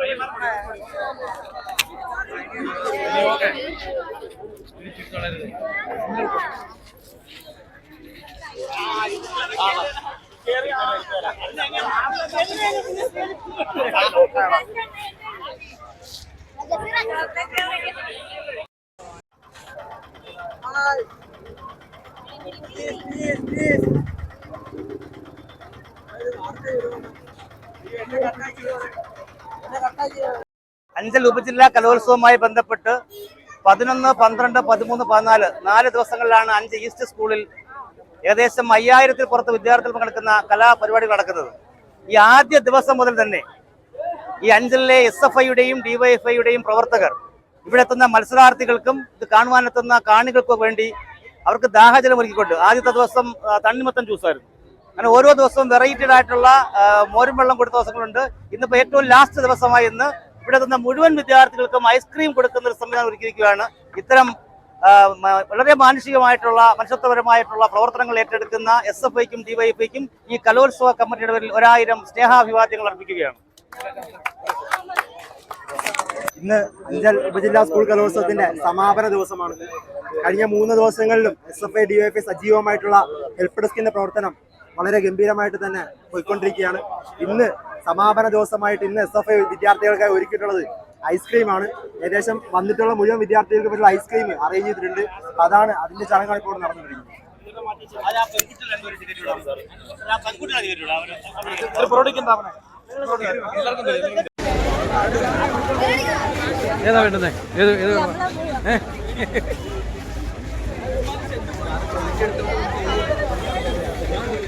Ice cream Anchal ഉപജില്ലാ കലോത്സവവുമായി ബന്ധപ്പെട്ട് പതിനൊന്ന് പന്ത്രണ്ട് പതിമൂന്ന് പതിനാല് നാല് ദിവസങ്ങളിലാണ് അഞ്ച് ഈസ്റ്റ് സ്കൂളിൽ ഏകദേശം അയ്യായിരത്തിൽ പുറത്ത് വിദ്യാർത്ഥികൾ പങ്കെടുക്കുന്ന കലാപരിപാടികൾ നടക്കുന്നത്. ഈ ആദ്യ ദിവസം മുതൽ തന്നെ ഈ അഞ്ചലിലെ എസ് എഫ് ഐയുടെയും ഡിവൈഎഫ്ഐയുടെയും പ്രവർത്തകർ ഇവിടെ എത്തുന്ന മത്സരാർത്ഥികൾക്കും ഇത് കാണുവാനെത്തുന്ന കാണികൾക്കും വേണ്ടി അവർക്ക് ദാഹജലം ഒരുക്കിക്കൊണ്ട് ആദ്യത്തെ ദിവസം തണ്ണിമത്തം തണ്ണിമത്തൻ ജ്യൂസായിരുന്നു. അങ്ങനെ ഓരോ ദിവസവും വെറൈറ്റഡ് ആയിട്ടുള്ള മോരും വെള്ളം കൊടുത്ത ദിവസങ്ങളുണ്ട്. ഇന്നിപ്പോൾ ഏറ്റവും ലാസ്റ്റ് ദിവസമായി ഇന്ന് ഇവിടെ നിന്ന് മുഴുവൻ വിദ്യാർത്ഥികൾക്കും ഐസ്ക്രീം കൊടുക്കുന്ന ഒരു സംവിധാനം ഒരുക്കിയിരിക്കുകയാണ്. ഇത്തരം വളരെ മാനുഷികമായിട്ടുള്ള മനുഷ്യത്വപരമായിട്ടുള്ള പ്രവർത്തനങ്ങൾ ഏറ്റെടുക്കുന്ന എസ് എഫ് ഐക്കും ഡിവൈഎഫ്ഐക്കും ഈ കലോത്സവ കമ്മിറ്റിയുടെ പേരിൽ ഒരായിരം സ്നേഹാഭിവാദ്യങ്ങൾ അർപ്പിക്കുകയാണ്. ഇന്ന് അഞ്ചൽ ഉപജില്ലാ സ്കൂൾ കലോത്സവത്തിന്റെ സമാപന ദിവസമാണ്. കഴിഞ്ഞ മൂന്ന് ദിവസങ്ങളിലും S F I D F I സജീവമായിട്ടുള്ള help ഡെസ്കിന്റെ പ്രവർത്തനം വളരെ ഗംഭീരമായിട്ട് തന്നെ പോയിക്കൊണ്ടിരിക്കുകയാണ്. ഇന്ന് സമാപന ദിവസമായിട്ട് ഇന്ന് എസ് എഫ് ഐ വിദ്യാർത്ഥികൾക്കായി ഒരുക്കിയിട്ടുള്ളത് ഐസ്ക്രീമാണ്. ഏകദേശം വന്നിട്ടുള്ള മുഴുവൻ വിദ്യാർത്ഥികൾക്ക് പറ്റുള്ള ഐസ്ക്രീം അറേഞ്ച് ചെയ്തിട്ടുണ്ട്. അതാണ് അതിന്റെ ചടങ്ങാണ് ഇപ്പോൾ നടന്നുകൊണ്ടിരിക്കുന്നത്. ഏതാ വേണ്ടുന്നേ ഏത് ഏത്?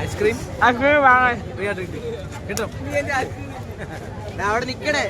ഐസ്ക്രീം? ഐസ്ക്രീം വാങ്ങാൻ. കിട്ടി. കിട്ടും. അവിടെ നിക്കണേ